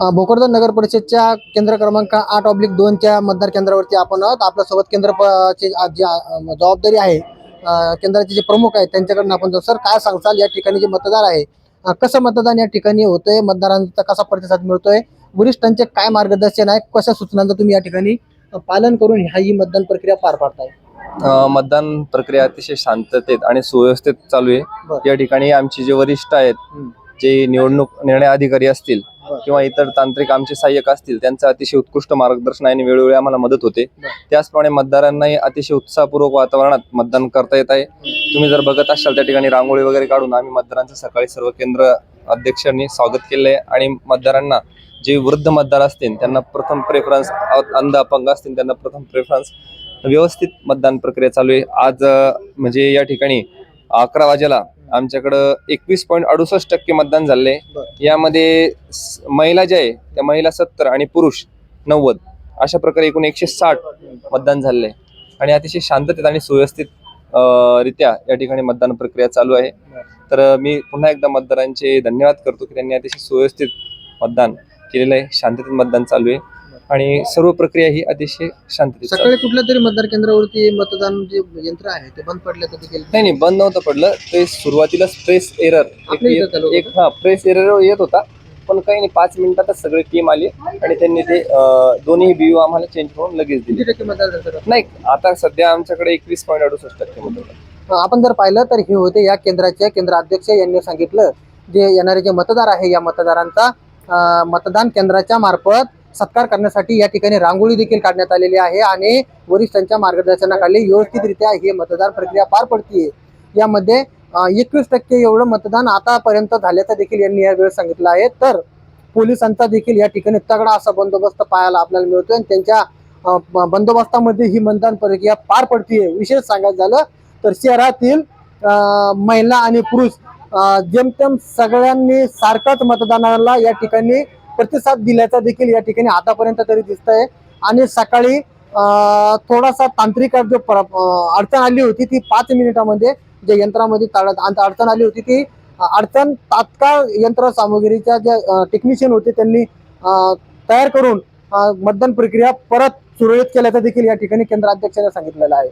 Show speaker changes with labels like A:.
A: भोकरदन नगर परिषदच्या केंद्र क्रमांक आठ ऑब्लिक दोनच्या मतदार केंद्रावरती आपण आहोत आपल्यासोबत केंद्र प- ची आ- जी जबाबदारी आहे केंद्राचे जे प्रमुख आहेत त्यांच्याकडून आपण. सर काय सांगचाल या ठिकाणी जे मतदार आहे कसं मतदान या ठिकाणी होतंय मतदारांचा कसा प्रतिसाद मिळतोय वरिष्ठांचे काय मार्गदर्शन आहे कशा सूचनांचं तुम्ही या ठिकाणी पालन करून ह्या ही मतदान प्रक्रिया पार पाडताय
B: मतदान प्रक्रिया अतिशय शांततेत आणि सुव्यवस्थित चालू आहे. या ठिकाणी आमचे जे वरिष्ठ आहेत. जे निवडणूक निर्णय अधिकारी असतील. किंवा इतर तांत्रिक आमचे सहाय्यक असतील त्यांचं अतिशय उत्कृष्ट मार्गदर्शन आणि वेळोवेळी आम्हाला मदत होते. त्याचप्रमाणे मतदारांनाही अतिशय उत्साहपूर्वक वातावरणात मतदान करता येत आहे. तुम्ही जर बघत असाल त्या ठिकाणी रांगोळी वगैरे काढून आम्ही मतदारांचं सकाळी सर्व केंद्र अध्यक्षांनी स्वागत केलंय आणि मतदारांना जे वृद्ध मतदार असतील त्यांना प्रथम प्रेफरन्स अंध अपंग असतील त्यांना प्रथम प्रेफरन्स व्यवस्थित मतदान प्रक्रिया चालू आहे. आज म्हणजे या ठिकाणी अकरा वाजेला आमच्याकडं एकवीस पॉईंट अडुसष्ट टक्के मतदान झाले. यामध्ये महिला ज्या आहे त्या महिला सत्तर आणि पुरुष नव्वद. अशा प्रकारे एकूण एकशे साठ मतदान झाले आणि अतिशय शांततेत आणि सुव्यवस्थित रित्या या ठिकाणी मतदान प्रक्रिया चालू आहे. तर मी पुन्हा एकदा मतदारांचे धन्यवाद करतो की त्यांनी अतिशय सुव्यवस्थित मतदान केलेलं आहे. शांततेत मतदान चालू आहे. आणि सर्व प्रक्रिया ही अतिशय शांततेत चालू आहे.
A: सकाळी कुठल्या तरी मतदार केंद्रावरती मतदान जे यंत्र आहे ते बंद पडले तर देखील
B: नाही नाही बंद नव्हतं पडलं. ते सुरुवातीला प्रेस एरर
A: आपल्या इथं चालू
B: एक हा प्रेस एरर येत होता. पण काही नाही पाच मिनिटातच सगळे टीम आली आणि त्यांनी ते अं, दोन्ही बीयू आम्हाला चेंज करून लगेच दिले.
A: किती टक्के मतदार झाले सर?
B: नाही आता सध्या आमच्याकडे एकवीस पॉईंट अडुसष्ट टक्के मतदान
A: आपण जर पाहिलं तर हे होते या केंद्राचे केंद्र अध्यक्ष यांनी सांगितलं जे येणारे जे मतदार आहे या मतदारांचा अं, मतदान केंद्राच्या मार्फत सत्कार करण्यासाठी या ठिकाणी रांगोळी देखील काढण्यात आलेली आहे आणि वरिष्ठांच्या मार्गदर्शनाखाली व्यवस्थितरित्या ही मतदान प्रक्रिया पार पडतीये. यामध्ये एकवीस टक्के एवढं मतदान आतापर्यंत झाल्याचं देखील यांनी यावेळेस सांगितलं आहे. तर पोलिसांचा देखील या ठिकाणी तगडा असा बंदोबस्त पाहायला आपल्याला मिळतोय आणि त्यांच्या बंदोबस्तामध्ये ही मतदान प्रक्रिया पार पडतीये. विशेष सांगायचं झालं तर शहरातील महिला आणि पुरुष जेमतेम सगळ्यांनी सारखंच मतदानाला या ठिकाणी प्रतिसाद दिल्याचा देखील या ठिकाणी आतापर्यंत तरी दिसत आहे आणि सकाळी थोडासा तांत्रिक जो अडचण आली होती ती पाच मिनिटामध्ये जे यंत्रामध्ये अडचण आली होती ती अडचण तात्काळ यंत्र सामग्रीच्या ज्या टेक्निशियन होते त्यांनी तयार करून मतदान प्रक्रिया परत सुरळीत केल्याचं देखील या ठिकाणी केंद्र अध्यक्षांनी सांगितलेलं आहे.